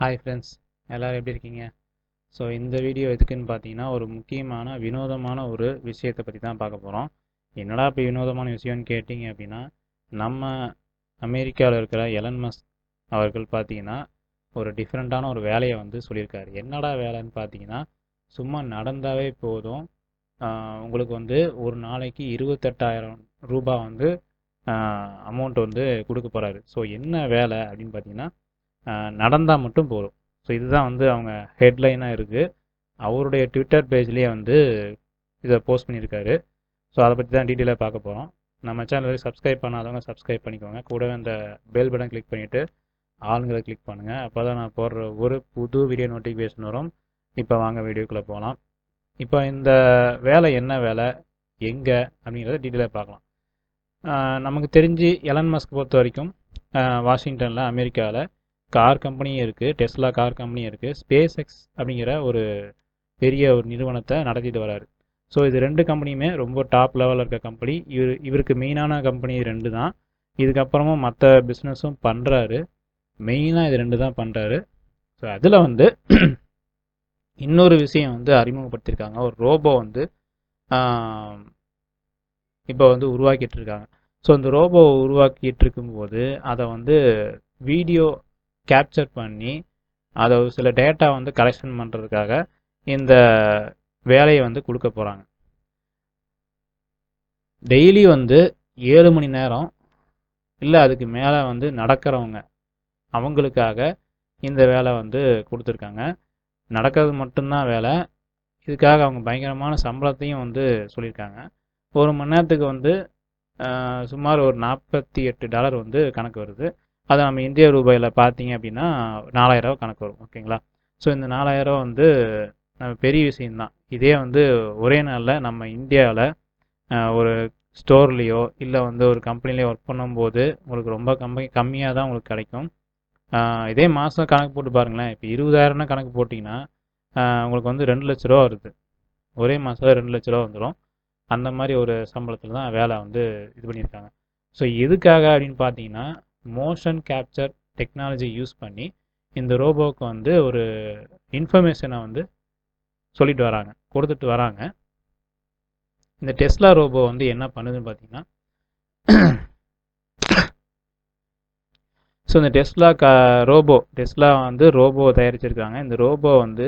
Hi friends எல்லோரும் எப்படி இருக்கீங்க? ஸோ இந்த வீடியோ எதுக்குன்னு பார்த்தீங்கன்னா ஒரு முக்கியமான வினோதமான ஒரு விஷயத்தை பற்றி தான் பார்க்க போகிறோம் என்னடா இப்போ வினோதமான விஷயம்னு கேட்டிங்க அப்படின்னா நம்ம அமெரிக்காவில் இருக்கிற எலன் மஸ்க் அவர்கள் பார்த்தீங்கன்னா ஒரு டிஃப்ரெண்ட்டான ஒரு வேலையை வந்து சொல்லியிருக்காரு. என்னடா வேலைன்னு பார்த்தீங்கன்னா சும்மா நடந்தாவே போதும். உங்களுக்கு வந்து ஒரு நாளைக்கு இருபத்தெட்டாயிரம் ரூபாய் வந்து அமௌண்ட் வந்து கொடுக்க போகிறாரு ஸோ என்ன வேலை அப்படின்னு பார்த்தீங்கன்னா நடந்தால் மட்டும் போதும். ஸோ இதுதான் வந்து அவங்க ஹெட்லைனாக இருக்குது அவருடைய ட்விட்டர் பேஜ்லேயே வந்து இதை போஸ்ட் பண்ணியிருக்காரு. ஸோ அதை பற்றி தான் டீட்டெயிலாக பார்க்க போகிறோம் நம்ம சேனல் சப்ஸ்கிரைப் பண்ணாதவங்க சப்ஸ்கிரைப் பண்ணிக்கோங்க. கூடவே அந்த பெல் பட்டன் கிளிக் பண்ணிவிட்டு ஆளுங்களை கிளிக் பண்ணுங்கள் அப்போ தான் நான் போடுற ஒரு புது வீடியோ நோட்டிஃபிகேஷன் வரும். இப்போ வாங்க வீடியோக்குள்ளே போகலாம் இப்போ இந்த வேலை என்ன வேலை? எங்கே? அப்படிங்கிறத டீட்டெயிலாக பார்க்கலாம். நமக்கு தெரிஞ்சு எலன் மஸ்க் பொறுத்த வரைக்கும் வாஷிங்டனில் அமெரிக்காவில் கார் கம்பெனியும் இருக்குது டெஸ்லா கார் கம்பெனியும் இருக்குது ஸ்பேஸ் எக்ஸ் அப்படிங்கிற ஒரு பெரிய ஒரு நிறுவனத்தை நடத்திட்டு வராரு. ஸோ இது ரெண்டு கம்பெனியுமே ரொம்ப டாப் லெவலில் இருக்க கம்பெனி. இவர் இவருக்கு மெயினான கம்பெனி ரெண்டு தான் இதுக்கப்புறமும் மற்ற பிஸ்னஸும் பண்ணுறாரு மெயினாக இது ரெண்டு தான் பண்ணுறாரு ஸோ அதில் வந்து இன்னொரு விஷயம் வந்து அறிமுகப்படுத்தியிருக்காங்க ஒரு ரோபோ வந்து இப்போ வந்து உருவாக்கிட்டு இருக்காங்க. ஸோ இந்த ரோபோ உருவாக்கிட்டு இருக்கும்போது அதை வந்து வீடியோ கேப்சர் பண்ணி அதை சில டேட்டா வந்து கலெக்ஷன் பண்ணுறதுக்காக இந்த வேலையை வந்து கொடுக்க போகிறாங்க டெய்லி வந்து ஏழு மணி நேரம் இல்லை அதுக்கு மேலே வந்து நடக்கிறவங்க அவங்களுக்காக இந்த வேலை வந்து கொடுத்துருக்காங்க. நடக்கிறது மட்டும்தான் வேலை. இதுக்காக அவங்க பயங்கரமான சம்பளத்தையும் வந்து சொல்லியிருக்காங்க. ஒரு மணி நேரத்துக்கு வந்து சுமார் ஒரு நாற்பத்தி எட்டு டாலர் வந்து கணக்கு வருது. அதை நம்ம இந்திய ரூபாயில் பார்த்தீங்க அப்படின்னா நாலாயிரரூவா கணக்கு வரும். ஓகேங்களா? ஸோ இந்த நாலாயிரரூவா வந்து நம்ம பெரிய விஷயம்தான். இதே வந்து ஒரே நாளில் நம்ம இந்தியாவில் ஒரு ஸ்டோர்லேயோ இல்லை வந்து ஒரு கம்பெனிலேயோ ஒர்க் பண்ணும்போது உங்களுக்கு ரொம்ப கம்மி கம்மியாக தான் உங்களுக்கு கிடைக்கும். இதே மாதம் கணக்கு போட்டு பாருங்களேன். இப்போ இருபதாயிரம்னா கணக்கு போட்டிங்கன்னா உங்களுக்கு வந்து ரெண்டு லட்ச ரூபா வருது. ஒரே மாதத்தில் ரெண்டு லட்ச ரூபா வந்துடும் அந்த மாதிரி ஒரு சம்பளத்தில் தான் வேலை வந்து இது பண்ணியிருக்காங்க. ஸோ எதுக்காக அப்படின்னு பார்த்தீங்கன்னா மோஷன் கேப்சர் டெக்னாலஜி யூஸ் பண்ணி இந்த ரோபோவுக்கு வந்து ஒரு இன்ஃபர்மேஷனை வந்து சொல்லிட்டு வராங்க கொடுத்துட்டு வராங்க. இந்த டெஸ்லா ரோபோ வந்து என்ன பண்ணுதுன்னு பார்த்தீங்கன்னா ஸோ இந்த டெஸ்லா க ரோபோ டெஸ்லா வந்து ரோபோ தயாரிச்சிருக்காங்க. இந்த ரோபோ வந்து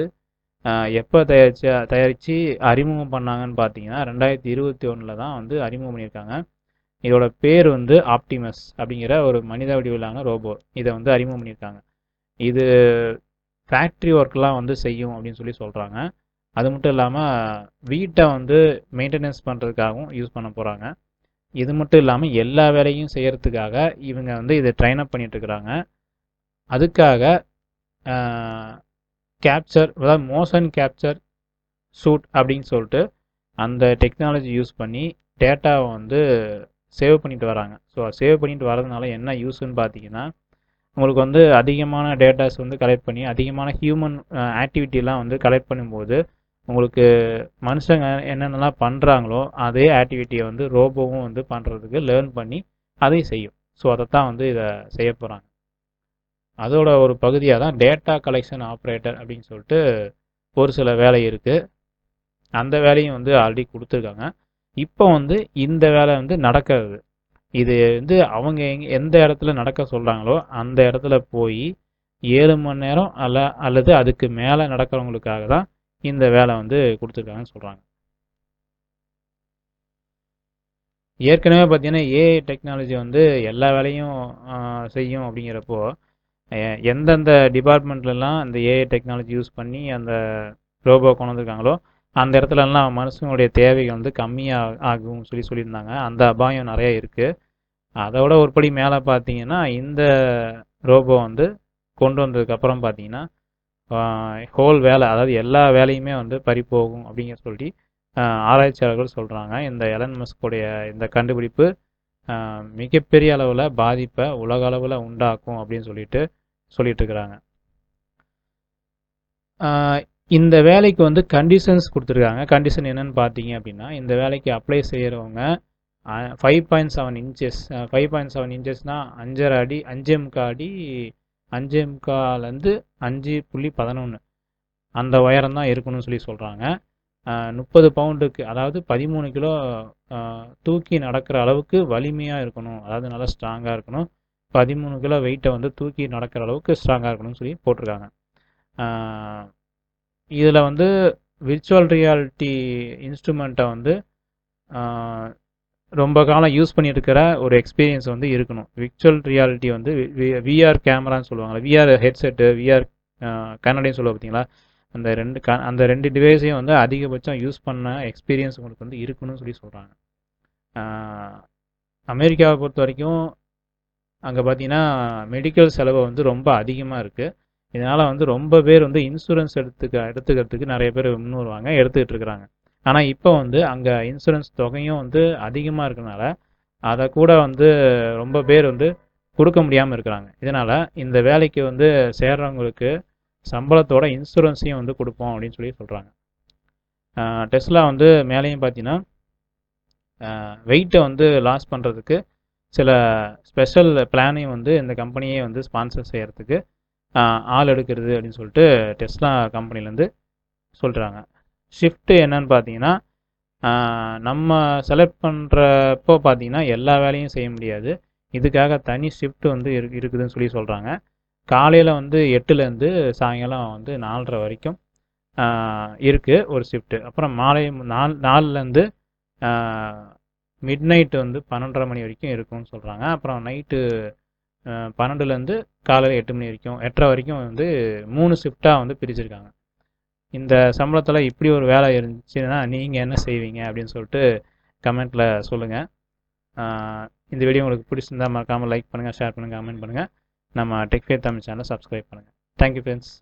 எப்போ தயாரிச்சு தயாரித்து அறிமுகம் பண்ணாங்கன்னு பார்த்தீங்கன்னா ரெண்டாயிரத்தி இருபத்தி ஒன்றில் தான் வந்து அறிமுகம் பண்ணியிருக்காங்க. இதோட பேர் வந்து ஆப்டிமஸ் அப்படிங்கிற ஒரு மனித வடிவிலான ரோபோ இதை வந்து அறிமுகம் பண்ணியிருக்காங்க. இது ஃபேக்ட்ரி ஒர்க்லாம் வந்து செய்யும் அப்படின்னு சொல்லி சொல்கிறாங்க அது மட்டும் இல்லாமல் வீட்டை வந்து மெயின்டெனன்ஸ் பண்ணுறதுக்காகவும் யூஸ் பண்ண போகிறாங்க இது மட்டும் இல்லாமல் எல்லா வேலையும் செய்கிறதுக்காக இவங்க வந்து இதை ட்ரைன் அப் பண்ணிட்டுருக்குறாங்க அதுக்காக கேப்சர் அதாவது மோஷன் கேப்சர் சூட் அப்படின்னு சொல்லிட்டு அந்த டெக்னாலஜி யூஸ் பண்ணி டேட்டாவை வந்து சேவ் பண்ணிட்டு வராங்க. ஸோ சேவ் பண்ணிட்டு வரதுனால என்ன யூஸ்ன்னு பார்த்தீங்கன்னா உங்களுக்கு வந்து அதிகமான டேட்டாஸ் வந்து கலெக்ட் பண்ணி அதிகமான ஹியூமன் ஆக்டிவிட்டிலாம் வந்து கலெக்ட் பண்ணும்போது உங்களுக்கு மனுஷங்க என்னென்னலாம் பண்ணுறாங்களோ அதே ஆக்டிவிட்டியை வந்து ரோபோவும் வந்து பண்ணுறதுக்கு லேர்ன் பண்ணி அதையும் செய்யும். ஸோ அதை தான் வந்து இதை செய்ய போகிறாங்க அதோட ஒரு பகுதியாக தான் டேட்டா கலெக்ஷன் ஆப்ரேட்டர் அப்படின்னு சொல்லிட்டு ஒரு சில வேலை இருக்குது அந்த வேலையும் வந்து ஆல்ரெடி கொடுத்துருக்காங்க. இப்போ வந்து இந்த வேலை வந்து நடக்கிறது. இது வந்து அவங்க எந்த இடத்துல நடக்க சொல்கிறாங்களோ அந்த இடத்துல போய் ஏழு மணி நேரம் அல்ல அல்லது அதுக்கு மேலே நடக்கிறவங்களுக்காக தான் இந்த வேலை வந்து கொடுத்துருக்காங்கன்னு சொல்கிறாங்க ஏற்கனவே பார்த்தீங்கன்னா ஏஐ டெக்னாலஜி வந்து எல்லா வேலையும் செய்யும் அப்படிங்கிறப்போ எந்தெந்த டிபார்ட்மெண்ட்லலாம் அந்த ஏஐ டெக்னாலஜி யூஸ் பண்ணி அந்த ரோபோ கொண்டு வந்திருக்காங்களோ அந்த இடத்துலலாம் மனுஷனுடைய தேவைகள் வந்து கம்மியாக ஆகும்னு சொல்லி சொல்லியிருந்தாங்க. அந்த அபாயம் நிறைய இருக்குது அதோட ஒருபடி மேலே பார்த்தீங்கன்னா இந்த ரோபோ வந்து கொண்டு வந்ததுக்கப்புறம் பார்த்தீங்கன்னா ஹோல் வேலை அதாவது எல்லா வேலையுமே வந்து பறி போகும் அப்படிங்கிற சொல்லி ஆராய்ச்சியாளர்கள் சொல்கிறாங்க இந்த எலன் மஸ்கோடைய இந்த கண்டுபிடிப்பு மிகப்பெரிய அளவில் பாதிப்பை உலக அளவில் உண்டாக்கும் அப்படின்னு சொல்லிட்டு சொல்லிட்டு இருக்கிறாங்க. இந்த வேலைக்கு வந்து கண்டிஷன்ஸ் கொடுத்துருக்காங்க. கண்டிஷன் என்னன்னு பார்த்தீங்க அப்படின்னா இந்த வேலைக்கு அப்ளை செய்கிறவங்க five point seven inches five point seven இன்ச்சஸ்னால் அஞ்சரை அடி அஞ்சே அடி அஞ்சே அஞ்சு புள்ளி பதினொன்று அந்த உயரம் தான் இருக்கணும்னு சொல்லி சொல்கிறாங்க முப்பது பவுண்டுக்கு அதாவது பதிமூணு கிலோ தூக்கி நடக்கிற அளவுக்கு வலிமையாக இருக்கணும். அதாவது நல்லா ஸ்ட்ராங்காக இருக்கணும். பதிமூணு கிலோ வெயிட்டை வந்து தூக்கி நடக்கிற அளவுக்கு ஸ்ட்ராங்காக இருக்கணும்னு சொல்லி போட்டிருக்காங்க. இதில் வந்து விர்ச்சுவல் ரியாலிட்டி இன்ஸ்ட்ருமெண்ட்டை வந்து ரொம்ப காலம் யூஸ் பண்ணியிருக்கிற ஒரு எக்ஸ்பீரியன்ஸ் வந்து இருக்கணும். விர்ச்சுவல் ரியாலிட்டி வந்து விஆர் கேமரான்னு சொல்லுவாங்க விஆர் ஹெட்செட்டு விஆர் கன்னடைன்னு சொல்லுவாங்க பார்த்தீங்களா அந்த ரெண்டு க அந்த ரெண்டு டிவைஸையும் வந்து அதிகபட்சம் யூஸ் பண்ண எக்ஸ்பீரியன்ஸ் உங்களுக்கு வந்து இருக்கணும்னு சொல்லி சொல்கிறாங்க அமெரிக்காவை பொறுத்த வரைக்கும் அங்கே பார்த்தீங்கன்னா மெடிக்கல் செலவு வந்து ரொம்ப அதிகமாக இருக்குது இதனால் வந்து ரொம்ப பேர் வந்து இன்சூரன்ஸ் எடுத்துக்க எடுத்துக்கிறதுக்கு நிறைய பேர் முன் வருவாங்க எடுத்துக்கிட்டு இருக்கிறாங்க. ஆனால் இப்போ வந்து அங்கே இன்சூரன்ஸ் தொகையும் வந்து அதிகமாக இருக்கிறனால அதை கூட வந்து ரொம்ப பேர் வந்து கொடுக்க முடியாமல் இருக்கிறாங்க. இதனால் இந்த வேலைக்கு வந்து சேர்றவங்களுக்கு சம்பளத்தோட இன்சூரன்ஸையும் வந்து கொடுப்போம் அப்படின்னு சொல்லி சொல்கிறாங்க டெஸ்லா வந்து மேலேயும் பார்த்தீங்கன்னா வெயிட்டை வந்து லாஸ் பண்ணுறதுக்கு சில ஸ்பெஷல் பிளானையும் வந்து இந்த கம்பெனியே வந்து ஸ்பான்சர் செய்கிறதுக்கு ஆள் எடுக்கிறது அப்படின்னு சொல்லிட்டு டெஸ்லா கம்பெனிலேருந்து சொல்கிறாங்க ஷிஃப்ட்டு என்னன்னு பார்த்தீங்கன்னா நம்ம செலக்ட் பண்ணுறப்போ பார்த்தீங்கன்னா எல்லா வேலையும் செய்ய முடியாது. இதுக்காக தனி ஷிஃப்ட் வந்து இரு இருக்குதுன்னு சொல்லி சொல்கிறாங்க காலையில் வந்து எட்டுலேருந்து சாயங்காலம் வந்து நாலரை வரைக்கும் இருக்குது ஒரு ஷிஃப்ட்டு அப்புறம் மாலை நாலு நாலுலேருந்து மிட் நைட்டு வந்து பன்னெண்டரை மணி வரைக்கும் இருக்கும்னு சொல்கிறாங்க அப்புறம் நைட்டு பன்னெண்டுலேருந்து காலையில் எட்டு மணி வரைக்கும் எட்டரை வரைக்கும் வந்து மூணு ஷிஃப்டாக வந்து பிரிச்சுருக்காங்க. இந்த சம்பளத்தில் இப்படி ஒரு வேலை இருந்துச்சுன்னா நீங்கள் என்ன செய்வீங்க அப்படின்னு சொல்லிட்டு கமெண்ட்டில் சொல்லுங்கள் இந்த வீடியோ உங்களுக்கு பிடிச்சிருந்தா மறக்காமல் லைக் பண்ணுங்கள் ஷேர் பண்ணுங்கள் கமெண்ட் பண்ணுங்கள் நம்ம டெக்ஃபேர் தமிழ் சேனலை சப்ஸ்கிரைப் பண்ணுங்கள் தேங்க்யூ ஃப்ரெண்ட்ஸ்